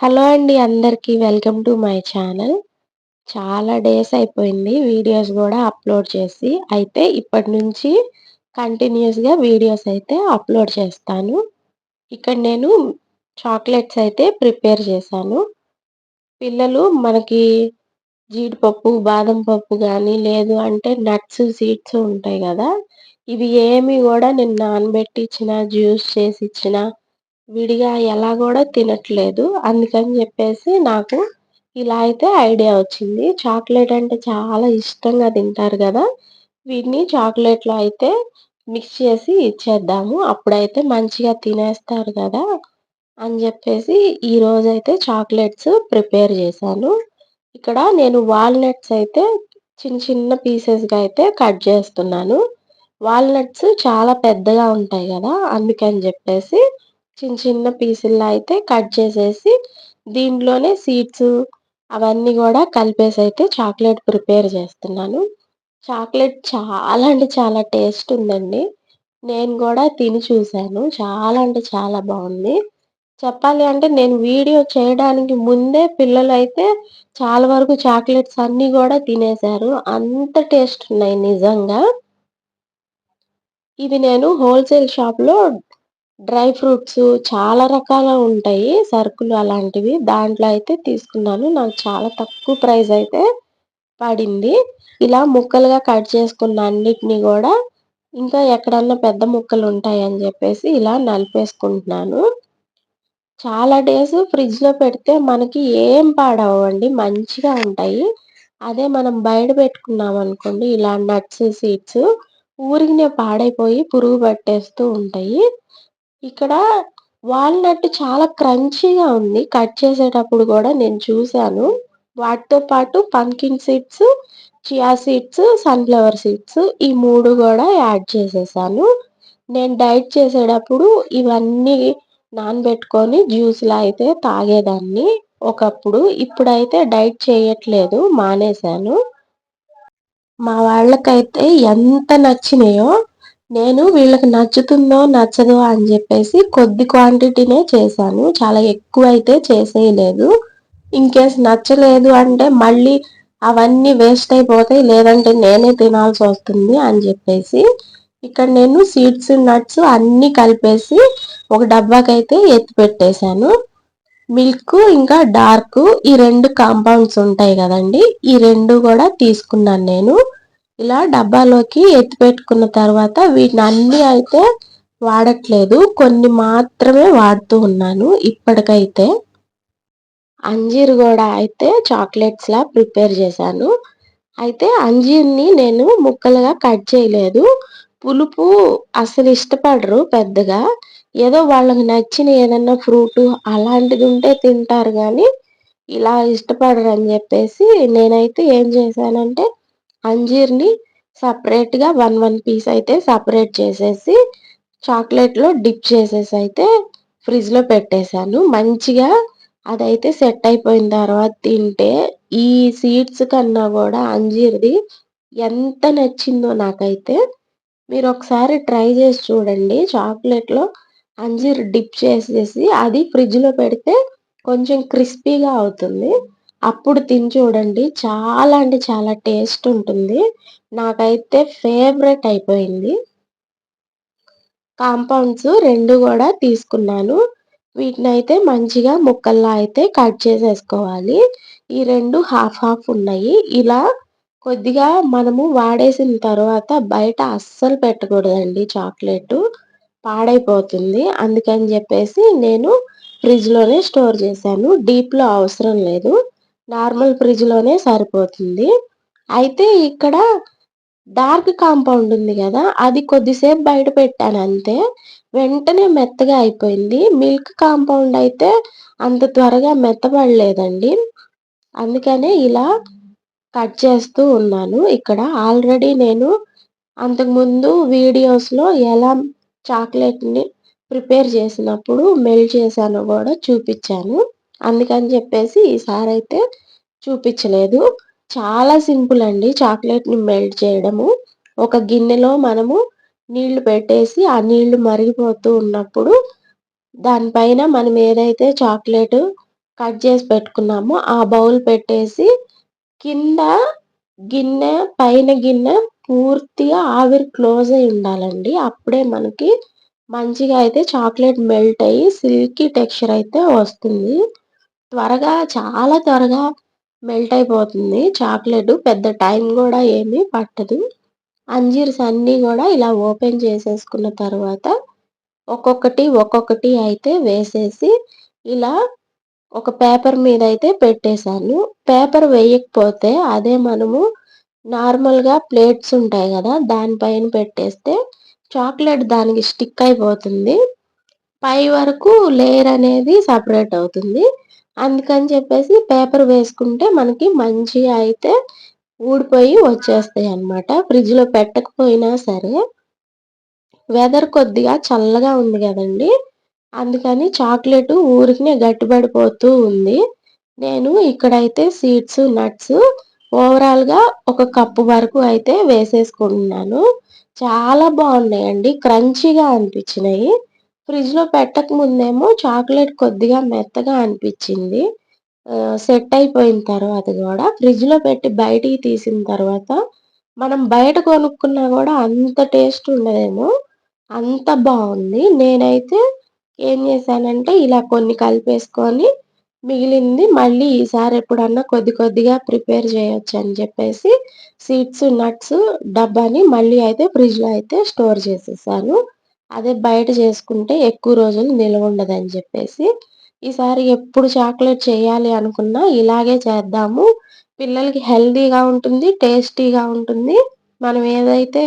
Hello అండి అందరికీ welcome to my channel. చాలా డేస్ అయిపోయింది వీడియోస్ కూడా అప్లోడ్ చేసి. అయితే ఇప్పటి నుంచి కంటిన్యూస్గా వీడియోస్ అయితే అప్లోడ్ చేస్తాను. ఇక్కడ నేను చాక్లెట్స్ అయితే ప్రిపేర్ చేశాను. పిల్లలు మనకి జీడిపప్పు బాదం పప్పు కానీ లేదు అంటే నట్స్ సీడ్స్ ఉంటాయి కదా. ఇవి ఏమి కూడా నేను నానబెట్టి ఇచ్చిన జ్యూస్ చేసి ఇచ్చిన విడిగా ఎలా కూడా తినట్లేదు. అందుకని చెప్పేసి నాకు ఇలా అయితే ఐడియా వచ్చింది. చాక్లెట్ అంటే చాలా ఇష్టంగా తింటారు కదా. వీటిని చాక్లెట్లో అయితే మిక్స్ చేసి ఇచ్చేద్దాము. అప్పుడైతే మంచిగా తినేస్తారు కదా అని చెప్పేసి ఈరోజైతే చాక్లెట్స్ ప్రిపేర్ చేశాను. ఇక్కడ నేను వాల్నట్స్ అయితే చిన్న చిన్న పీసెస్గా అయితే కట్ చేస్తున్నాను. వాల్నట్స్ చాలా పెద్దగా ఉంటాయి కదా. అందుకని చెప్పేసి చిన్న చిన్న పీసుల్లో అయితే కట్ చేసేసి దీంట్లోనే సీడ్స్ అవన్నీ కూడా కలిపేసి అయితే చాక్లెట్ ప్రిపేర్ చేస్తున్నాను. చాక్లెట్ చాలా అంటే చాలా టేస్ట్ ఉందండి. నేను కూడా తిని చూశాను. చాలా అంటే చాలా బాగుంది. చెప్పాలి అంటే నేను వీడియో చేయడానికి ముందే పిల్లలు అయితే చాలా వరకు చాక్లెట్స్ అన్నీ కూడా తినేశారు. అంత టేస్ట్ ఉన్నాయి నిజంగా. ఇది నేను హోల్సేల్ షాప్లో డ్రై ఫ్రూట్స్ చాలా రకాల ఉంటాయి. సరుకులు అలాంటివి. దాంట్లో అయితే తీసుకున్నాను. నాకు చాలా తక్కువ ప్రైస్ అయితే పడింది. ఇలా ముక్కలుగా కట్ చేసుకున్న అన్నిటినీ కూడా ఇంకా ఎక్కడన్నా పెద్ద ముక్కలు ఉంటాయని చెప్పేసి ఇలా నలిపేసుకుంటున్నాను. చాలా డేస్ ఫ్రిడ్జ్లో పెడితే మనకి ఏం పాడవండి మంచిగా ఉంటాయి. అదే మనం బయట పెట్టుకున్నాం అనుకోండి ఇలా నట్స్ సీడ్స్ ఊరికినే పాడైపోయి పురుగు పట్టేస్తూ ఉంటాయి. ఇక్కడ వాల్నట్ చాలా క్రంచీగా ఉంది. కట్ చేసేటప్పుడు కూడా నేను చూశాను. వాటితో పాటు pumpkin seeds chia seeds sunflower seeds ఈ మూడు కూడా యాడ్ చేసేసాను. నేను డైట్ చేసేటప్పుడు ఇవన్నీ నానబెట్టుకొని జ్యూస్లా అయితే తాగేదాన్ని. ఒకప్పుడు ఇప్పుడైతే డైట్ చేయట్లేదు మానేశాను. మా వాళ్ళకైతే ఎంత నచ్చినాయో నేను వీళ్ళకి నచ్చుతుందో నచ్చదో అని చెప్పేసి కొద్ది క్వాంటిటీనే చేశాను. చాలా ఎక్కువ అయితే చేసేయలేదు ఇన్కేస్ నచ్చలేదు అంటే మళ్ళీ అవన్నీ వేస్ట్ అయిపోతాయి. లేదంటే నేనే తినాల్సి వస్తుంది అని చెప్పేసి ఇక్కడ నేను సీడ్స్ నట్స్ అన్నీ కలిపేసి ఒక డబ్బాకైతే ఎత్తి పెట్టేశాను. మిల్క్ ఇంకా డార్క్ ఈ రెండు కాంపౌండ్స్ ఉంటాయి కదండి. ఈ రెండు కూడా తీసుకున్నాను నేను. ఇలా డబ్బాలోకి ఎత్తి పెట్టుకున్న తర్వాత వీటిని అన్ని అయితే వాడట్లేదు. కొన్ని మాత్రమే వాడుతూ ఉన్నాను ఇప్పటికైతే. అంజీర్ కూడా అయితే చాక్లెట్స్ లా ప్రిపేర్ చేశాను. అయితే అంజీర్ని నేను ముక్కలుగా కట్ చేయలేదు. పులుపు అసలు ఇష్టపడరు పెద్దగా. ఏదో వాళ్ళకి నచ్చిన ఏదన్నా ఫ్రూట్ అలాంటిది ఉంటే తింటారు కానీ ఇలా ఇష్టపడరు అని చెప్పేసి నేనైతే ఏం చేశానంటే అంజీర్ని సపరేట్గా వన్ వన్ పీస్ అయితే సపరేట్ చేసేసి చాక్లెట్లో డిప్ చేసేసి అయితే ఫ్రిడ్జ్లో పెట్టేశాను. మంచిగా అదైతే సెట్ అయిపోయిన తర్వాత తింటే ఈ సీడ్స్ కన్నా కూడా అంజీర్ది ఎంత నచ్చిందో నాకైతే మీరు ఒకసారి ట్రై చేసి చూడండి. చాక్లెట్లో అంజీర్ డిప్ చేసేసి అది ఫ్రిడ్జ్లో పెడితే కొంచెం క్రిస్పీగా అవుతుంది. అప్పుడు తిని చూడండి. చాలా అంటే చాలా టేస్ట్ ఉంటుంది. నాకైతే ఫేవరెట్ అయిపోయింది. కాంపౌండ్స్ రెండు కూడా తీసుకున్నాను. వీటిని అయితే మంచిగా ముక్కల్లా అయితే కట్ చేసేసుకోవాలి. ఈ రెండు హాఫ్ హాఫ్ ఉన్నాయి. ఇలా కొద్దిగా మనము వాడేసిన తర్వాత బయట అస్సలు పెట్టకూడదండి చాక్లెట్. పాడైపోతుంది. అందుకని చెప్పేసి నేను ఫ్రిడ్జ్లోనే స్టోర్ చేశాను. డీప్లో అవసరం లేదు. నార్మల్ ఫ్రిడ్జ్లోనే సరిపోతుంది. అయితే ఇక్కడ డార్క్ కాంపౌండ్ ఉంది కదా అది కొద్దిసేపు బయట పెట్టాను అంతే. వెంటనే మెత్తగా అయిపోయింది. మిల్క్ కాంపౌండ్ అయితే అంత త్వరగా మెత్తబడలేదండి. అందుకనే ఇలా కట్ చేస్తూ ఉన్నాను. ఇక్కడ ఆల్రెడీ నేను అంతకుముందు వీడియోస్లో ఎలా చాక్లెట్ని ప్రిపేర్ చేసినప్పుడు మెల్ట్ చేశానో కూడా చూపించాను. అందుకని చెప్పేసి ఈసారి అయితే చూపించలేదు. చాలా సింపుల్ అండి. చాక్లెట్ని మెల్ట్ చేయడము. ఒక గిన్నెలో మనము నీళ్ళు పెట్టేసి ఆ నీళ్ళు మరిగిపోతూ ఉన్నప్పుడు దానిపైన మనం ఏదైతే చాక్లెట్ కట్ చేసి పెట్టుకున్నామో ఆ బౌల్ పెట్టేసి కింద గిన్నె పైన గిన్నె పూర్తిగా ఆవిరి క్లోజ్ అయి ఉండాలండి. అప్పుడే మనకి మంచిగా అయితే చాక్లెట్ మెల్ట్ అయ్యి సిల్కీ టెక్స్చర్ అయితే వస్తుంది. త్వరగా చాలా త్వరగా మెల్ట్ అయిపోతుంది. చాక్లెట్ పెద్ద టైం కూడా ఏమీ పట్టదు. అంజీర్స్ అన్నీ కూడా ఇలా ఓపెన్ చేసేసుకున్న తర్వాత ఒక్కొక్కటి ఒక్కొక్కటి అయితే వేసేసి ఇలా ఒక పేపర్ మీద అయితే పెట్టేశాను. పేపర్ వేయకపోతే అదే మనము నార్మల్గా ప్లేట్స్ ఉంటాయి కదా దానిపైన పెట్టేస్తే చాక్లెట్ దానికి స్టిక్ అయిపోతుంది. పై వరకు లేయర్ అనేది సపరేట్ అవుతుంది. అందుకని చెప్పేసి పేపర్ వేసుకుంటే మనకి మంచిగా అయితే ఊడిపోయి వచ్చేస్తాయి అన్నమాట. ఫ్రిడ్జ్లో పెట్టకపోయినా సరే వెదర్ కొద్దిగా చల్లగా ఉంది కదండి. అందుకని చాక్లెట్ ఊరికినే గట్టిపడిపోతూ ఉంది. నేను ఇక్కడైతే సీడ్స్ నట్స్ ఓవరాల్గా ఒక కప్పు వరకు అయితే వేసేసుకుంటున్నాను. చాలా బాగున్నాయండి. క్రంచీగా అనిపించినాయి. ఫ్రిడ్జ్లో పెట్టక ముందేమో చాక్లెట్ కొద్దిగా మెత్తగా అనిపించింది సెట్ అయిపోయిన తర్వాత కూడా ఫ్రిడ్జ్లో పెట్టి బయటికి తీసిన తర్వాత మనం బయట కొనుక్కున్నా కూడా అంత టేస్ట్ ఉండదేమో అంత బాగుంది నేనైతే ఏం చేశానంటే ఇలా కొన్ని కలిపేసుకొని మిగిలింది మళ్ళీ ఈసారి ఎప్పుడన్నా కొద్ది కొద్దిగా ప్రిపేర్ చేయొచ్చు అని చెప్పేసి సీడ్స్ నట్స్ డబ్బాని మళ్ళీ అయితే ఫ్రిడ్జ్లో అయితే స్టోర్ చేసేసాను. అదే బయట చేసుకుంటే ఎక్కువ రోజులు నిల్వ ఉండదని చెప్పేసి ఈసారి ఎప్పుడు చాక్లెట్ చేయాలి అనుకున్నా ఇలాగే చేద్దాము. పిల్లలకి హెల్దీగా ఉంటుంది టేస్టీగా ఉంటుంది. మనం ఏదైతే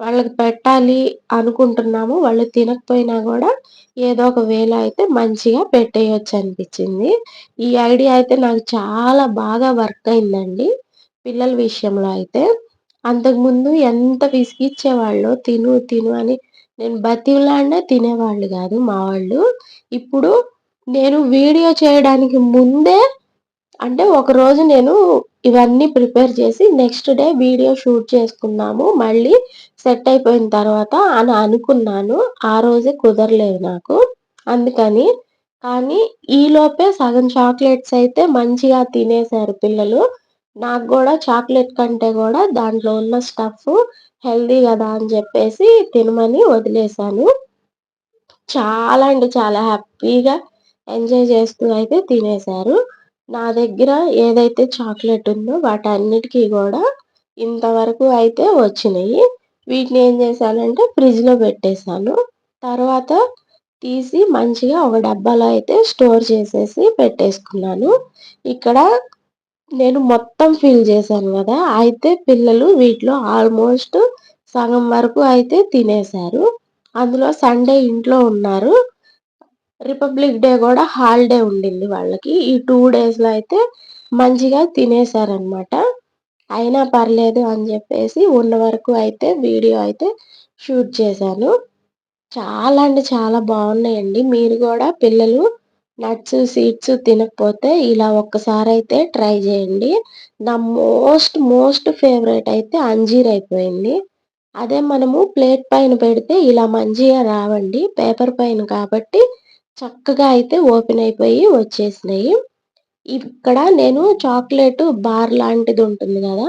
వాళ్ళకి పెట్టాలి అనుకుంటున్నామో వాళ్ళు తినకపోయినా కూడా ఏదో ఒక వేలో అయితే మంచిగా పెట్టేయచ్చు అనిపించింది. ఈ ఐడియా అయితే నాకు చాలా బాగా వర్క్ అయిందండి పిల్లల విషయంలో అయితే. అంతకుముందు ఎంత విసిగిచ్చేవాళ్ళు తిను తిను అని నేను బతిలాడినా తినేవాళ్ళు కాదు మా వాళ్ళు. ఇప్పుడు నేను వీడియో చేయడానికి ముందే అంటే ఒకరోజు నేను ఇవన్నీ ప్రిపేర్ చేసి నెక్స్ట్ డే వీడియో షూట్ చేసుకున్నాము. మళ్ళీ సెట్ అయిపోయిన తర్వాత అని అనుకున్నాను. ఆ రోజే కుదరలేదు నాకు. అందుకని కానీ ఈలోపే సగం చాక్లెట్స్ అయితే మంచిగా తినేశారు పిల్లలు. నాకు కూడా చాక్లెట్ కంటే కూడా దాంట్లో ఉన్న స్టఫ్ హెల్దీ కదా అని చెప్పేసి తినమని వదిలేశాను. చాలా అంటే చాలా హ్యాపీగా ఎంజాయ్ చేస్తూ అయితే తినేశారు. నా దగ్గర ఏదైతే చాక్లెట్ ఉందో వాటన్నిటికీ కూడా ఇంతవరకు అయితే వచ్చినాయి. వీటిని ఏం చేశానంటే ఫ్రిడ్జ్లో పెట్టేశాను. తర్వాత తీసి మంచిగా ఒక డబ్బాలో అయితే స్టోర్ చేసేసి పెట్టేసుకున్నాను. ఇక్కడ నేను మొత్తం ఫిల్ చేశాను కదా అయితే పిల్లలు వీటిలో ఆల్మోస్ట్ సగం వరకు అయితే తినేశారు. అందులో సండే ఇంట్లో ఉన్నారు. రిపబ్లిక్ డే కూడా హాలిడే ఉండింది వాళ్ళకి. ఈ టూ డేస్లో అయితే మంచిగా తినేశారనమాట అయినా పర్లేదు అని చెప్పేసి ఉన్న వరకు అయితే వీడియో అయితే షూట్ చేశాను. చాలా అంటే చాలా బాగున్నాయండి. మీరు కూడా పిల్లలు నట్స్ సీడ్స్ తినకపోతే ఇలా ఒక్కసారి అయితే ట్రై చేయండి. నా మోస్ట్ మోస్ట్ ఫేవరెట్ అయితే అంజీర్ అయిపోయింది. అదే మనము ప్లేట్ పైన పెడితే ఇలా మంచిగా రావండి. పేపర్ పైన కాబట్టి చక్కగా అయితే ఓపెన్ అయిపోయి వచ్చేసినాయి. ఇక్కడ నేను చాక్లెట్ బార్ లాంటిది ఉంటుంది కదా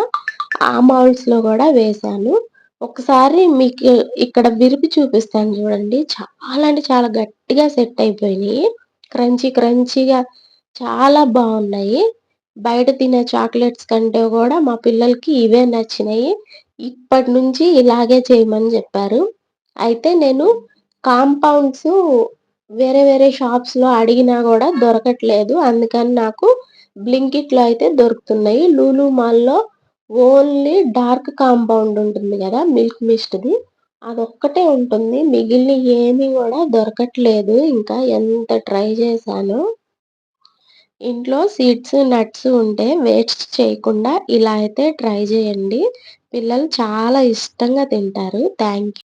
ఆ మౌల్డ్స్లో కూడా వేశాను. ఒకసారి మీకు ఇక్కడ విరిపి చూపిస్తాను చూడండి. చాలా అంటే చాలా గట్టిగా సెట్ అయిపోయినాయి. క్రంచీ క్రంచీగా చాలా బాగున్నాయి. బయట తినే చాక్లెట్స్ కంటే కూడా మా పిల్లలకి ఇవే నచ్చినాయి. ఇప్పటి నుంచి ఇలాగే చేయమని చెప్పారు. అయితే నేను కాంపౌండ్స్ వేరే వేరే షాప్స్లో అడిగినా కూడా దొరకట్లేదు. అందుకని నాకు బ్లింకిట్లో అయితే దొరుకుతున్నాయి. లూలు మాల్లో ఓన్లీ డార్క్ కాంపౌండ్ ఉంటుంది కదా మిల్క్ మిస్ట్ది. అదొక్కటే ఉంటుంది. మిగిలిన ఏమీ కూడా దొరకట్లేదు. ఇంకా ఎంత ట్రై చేశాను. ఇంట్లో సీడ్స్ నట్స్ ఉంటే వేస్ట్ చేయకుండా ఇలా అయితే ట్రై చేయండి. పిల్లలు చాలా ఇష్టంగా తింటారు. Thank you